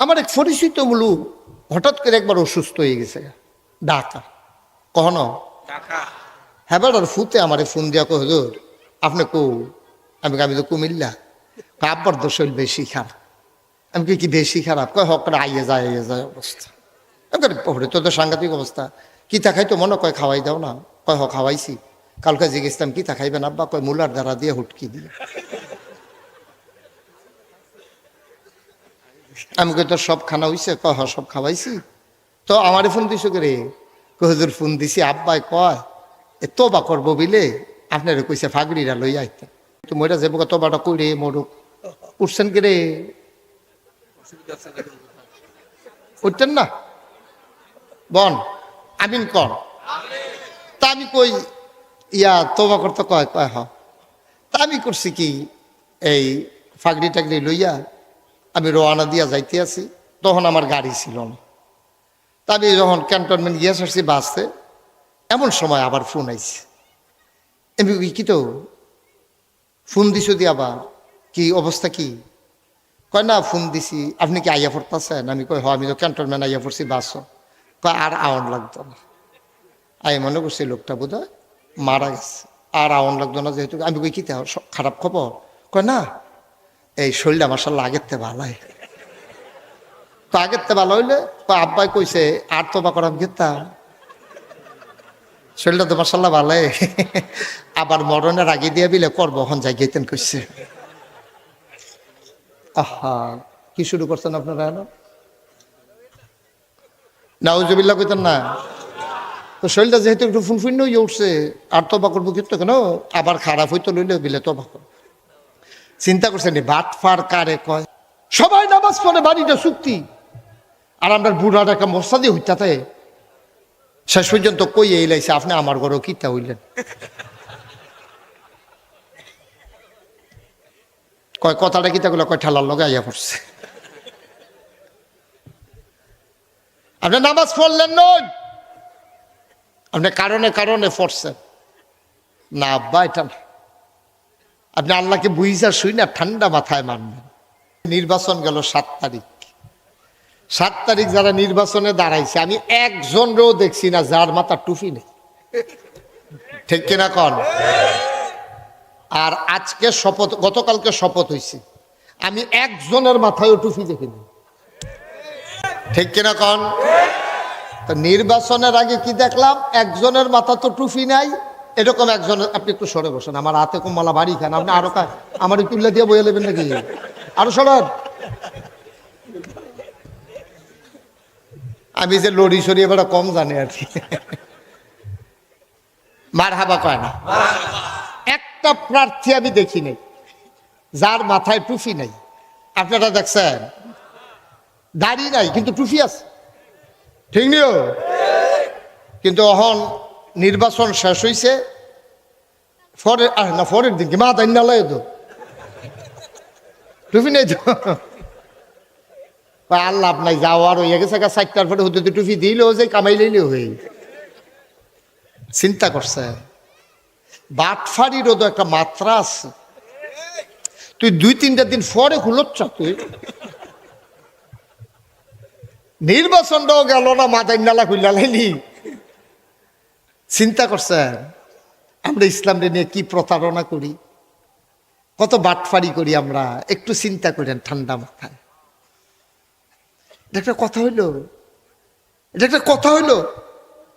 আমার এক পরিচিত মুলু হঠাৎ করে একবার অসুস্থ হয়ে গেছে। ডাকা। কখনো হ্যাঁ ফুতে আমার ফোন দিয়া কো হুজুর আপনি কো আমি আমি তো কুমিল্লা। আব্বার তো শরীর বেশি খারাপ। আমি কই, কি বেশি খারাপ? কয় হক করে আইয়ে যায় আইয়ে যায় অবস্থা। আমি তোর তো সাংঘাতিক অবস্থা। কিতা খাই তো মনে কয় খাওয়াই দাও না। কয় হ খাওয়াইছি। কালকে জিজ্ঞেসলাম কিতা খাইবেন আব্বা? কয় মুলার দ্বারা দিয়ে হুটকি দিয়ে। আমি কই তোর সব খানা হইছে? হ সব খাওয়াইছি। তো আমারে ফোন দিছো করে কয়, হুজুর ফোন দিছি। আব্বাই কয়? এ তোবা করব বিলে। আপনারে কইছে ফাগড়িরা লই আইতে। তো মইরা যাব তোবাটা কইরে মরুক। উঠছেন কে রে? উঠতেন না? বন আমিন কর। তা আমি কই ইয়া তোবা করতে কয় কয় হ। তা আমি করছি কি এই ফাগড়ি টাগড়ি লইয়া আমি রওনা দিয়া যাইতে আছি তখন আমার গাড়ি ছিল না। তা আমি যখন ক্যান্টনমেন্ট গিয়ে আসছি বাসে এমন সময় আবার ফোন আইছে। কই, কি তো? ফোন দিছো দি আবার? কি অবস্থা কি? কয় না ফোন দিছি। আপনি কি আইয়া পড়তেছেন? আমি কই হ আমি তো ক্যান্টনমেন্ট আইয়া পড়ছি বাস। কয় আর আউন লাগতো না। আমি মনে করছি লোকটা বোধ মারা গেছে। আর আউন লাগতো না যেহেতু। আমি কই কি খারাপ খবর? কয় না এই শরীরটা মাসাল্লাহ আগের তে ভালাই তো আগের তে ভালো হইলে তো আব্বাই কইছে, আর তো বা করাম গেতাম শরীরটা তো মাসাল্লাহ ভালাই আবার মরণের আগে দিয়ে বিলে করব হন যাই গেতেন কইছে। আহা, কি শুরু করছেন আপনারা এনো নাউজবিল্লা কইতেন না। তো শরীরটা যেহেতু একটু ফুনফুন্ন হয়ে উঠছে, আর তো বা করব কিন্তু কেন? আবার খারাপ হইতো লইলে বিলে তো করব। চিন্তা করছেন বাট ফার কারে কয়? সবাই নামাজ পড়ে বাড়িটা চুক্তি। আর আমরা বুড়ার একটা মশা দিয়ে হইতাতে শেষ পর্যন্ত কই এই লাইছে? আপনি আমার ঘরেও কিতা হইলেন? কয়, কথাটা কিতা গুলো কয়, ঠেলার লগে আইয়া পড়ছে। আপনি নামাজ পড়লেন নই? আপনি কারণে কারণে পড়ছেন। না, আব্বা, এটা না। আপনি আল্লাহকে বুঝা শুই না, ঠান্ডা মাথায় মানবেন। নির্বাচন গেল সাত তারিখ। সাত তারিখ যারা নির্বাচনে দাঁড়াইছে, আমি একজনরেও দেখছি না, যার মাথা টুপি নেই। ঠিক কিনা কন? আর আজকে শপথ, গতকালকে শপথ হয়েছে আমি একজনের মাথায়ও টুপি দেখিনি ঠিক কিনা কন? তো নির্বাচনের আগে কি দেখলাম? একজনের মাথা তো টুপি নাই এরকম একজন, আপনি একটু সরে বসেন, আমার হাতে কমলা বাড়ি খান, আপনি আরও আমার তুল্লা দিয়ে বয়ে নেবেন নাকি? আরও সরেন। আমি যে লড়ি সরি এবার কম জানি আর কি। মার হাবা কয় না? একটা প্রার্থী আমি দেখি নাই, যার মাথায় টুফি নাই। আপনারা দেখছেন? দাড়ি নাই, কিন্তু টুফি আছে। ঠিক নিও? কিন্তু অহন নির্বাচন শেষ হয়েছে ফরের আহ, না ফরের দিন কি? মা তাই না লয় তো টুপি নেই তো কয়, আর লাভ নাই যাও আর হয়ে গেছে চারটার পরে হতে টুপি দিলেও যে কামাই লইলেও হয়ে চিন্তা করছে। বাটফারিরও তো একটা মাত্রা আছে। তুই দুই তিনটা দিন পরে খুলছ তুই। নির্বাচনটাও গেল না মাথায় নালা খুললা লাইলি। চিন্তা করছেন আমরা ইসলামকে নিয়ে কি প্রতারণা করি? কত বাটফারি করি আমরা, একটু চিন্তা করেন ঠান্ডা মাথায়। এটা একটা কথা হইল? এটা একটা কথা হইল?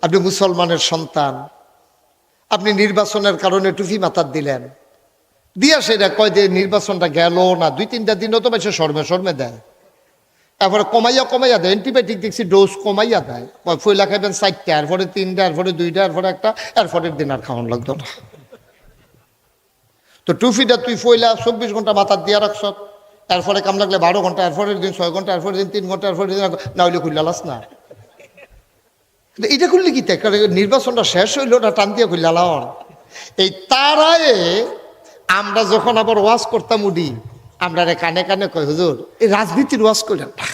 আপনি মুসলমানের সন্তান, আপনি নির্বাচনের কারণে টুপি মাথার দিলেন। দিয়া সেটা কয় যে নির্বাচনটা গেল না, দুই তিনটা দিনও তো বেশি শর্মে শর্মে দেয়। এরপরে কমাইয়া কমাইয়া দেয় অ্যান্টিবায়োটিক দেখছি ডোজ কমাইয়া দেয়। ফইলা খাইবেন চারটা, এরপরে তিনটা, এরপরে দুইটা, এরপরে একটা, এরপরের দিন আর খাওয়ান লাগতো না। তো টুফিটা তুই ফইলা চব্বিশ ঘণ্টা মাথার দিয়া রাখছ, এরপরে কাম লাগলে বারো ঘণ্টা, এরপরের দিন ছয় ঘণ্টা, এরপরের দিন তিন ঘণ্টা, এরপরের দিন না হইলে খুললা লাস না। এটা করলে কি তাই নির্বাচনটা শেষ হইল না, টান দিয়ে খুললা লাওয়ার। এই তারায়ে আমরা যখন আবার ওয়াজ করতাম উডি আমরা রে কানে কানে কয়, হুজুর, এই রাজনীতির ওয়াজ করেন না।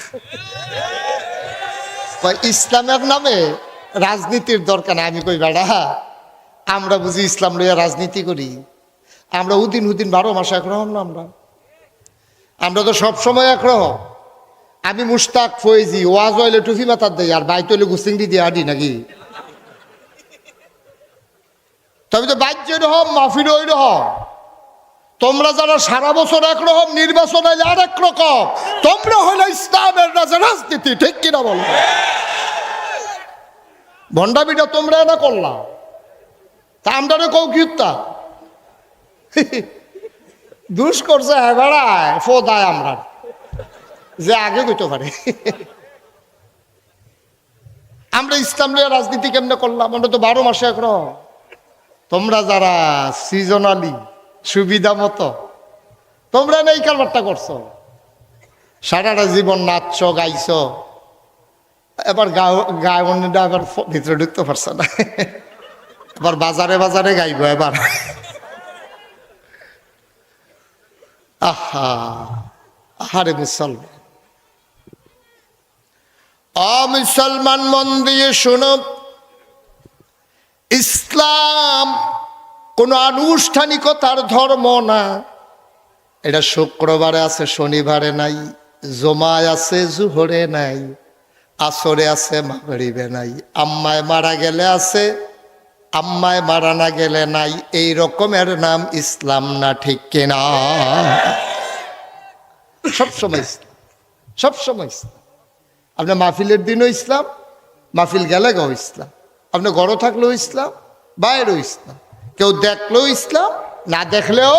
কয়, ইসলামের নামে রাজনীতির দরকার আমি কই, বেড়া, আমরা বুঝি ইসলাম লইয়া রাজনীতি করি। আমরা উদিন উদিন বারো মাসে একরকম না আমরা? আমরা তো সব সময় একরকম আমি মুস্তাক ফয়েজি, ওয়াজ হইলে টুফি মাথার দেয় আর বাইত হইলে গুসিংটি দিয়ে আডি নাকি? তবে তো বাহ্য রকম মাফির ওই রকম। তোমরা যারা সারা বছর একরকম, নির্বাচন হইলে আরেক রকম তোমরা হইলে ইসলামের রাজা, রাজনীতি, ঠিক কিনা বলো? ভণ্ডামিটা তোমরা না করলাম তা আমরা কৌ কি উত্তা দুষ করছে হ্যাঁ বেড়ায় ফোদায় আমরা। যে আগে কইতে পারে। আমরা ইসলাম লিয়ে রাজনীতি কেমনে করলাম? আমরা তো বারো মাসে একরকম। তোমরা যারা সিজনালি সুবিধা মতো। তোমরা নেই কারবারটা করছ। সারাটা জীবন নাচছ, গাইছ। এবার গায়নটা এবার ফ- ভিতরে ঢুকতে পারছে না। এবার বাজারে বাজারে গাইব এবার। আহা, আহারে মুসলমান। অমুসলমান মন দিয়ে শোনো। ইসলাম কোন আনুষ্ঠানিকতার ধর্ম না। এটা শুক্রবারে আছে, শনিবারে নাই, জমায় আছে, জুহরে নাই, আসরে আছে, মাগরিবে নাই। আম্মায় মারা গেলে আছে, আম্মায় মারা না গেলে নাই। এই রকমের নাম ইসলাম না, ঠিক কিনা সবসময় ইসলাম সবসময় ইসলাম। আপনার মাহফিলের দিনও ইসলাম, মাহফিল গেলে গাও ইসলাম। আপনার গড় থাকলেও ইসলাম, বাইরেও ইসলাম। কেউ দেখলেও ইসলাম না দেখলেও